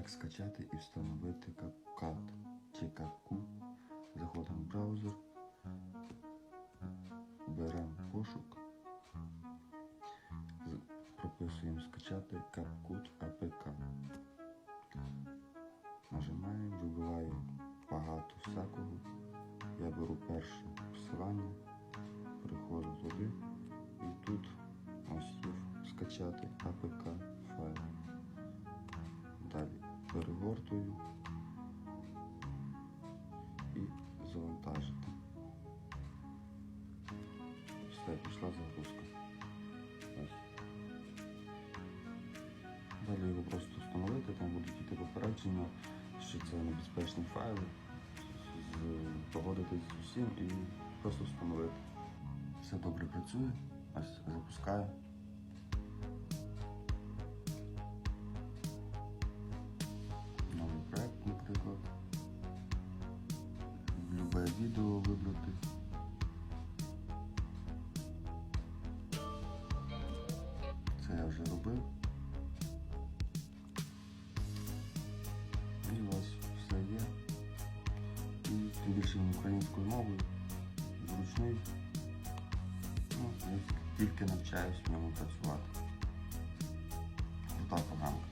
Як скачати і встановити CapCut чи CapCut. Заходимо в браузер, беремо пошук, прописуємо скачати CapCut APK. Нажимаємо, вибиваю багато всякого. Я беру перше посилання, переходжу туди і тут ось є скачати APK перегортую і завантажити. Все, пішла загрузка. Далі його просто встановити, там будуть йти попередження, що це небезпечні файли, з- погодитись з усім і просто встановити. Все добре працює. Ось запускаю. Любе відео вибрати. Це я вже робив. І ось все є. І тим більше українською мовою, зручний. Ну, я тільки навчаюсь в ньому працювати. Крута програмка.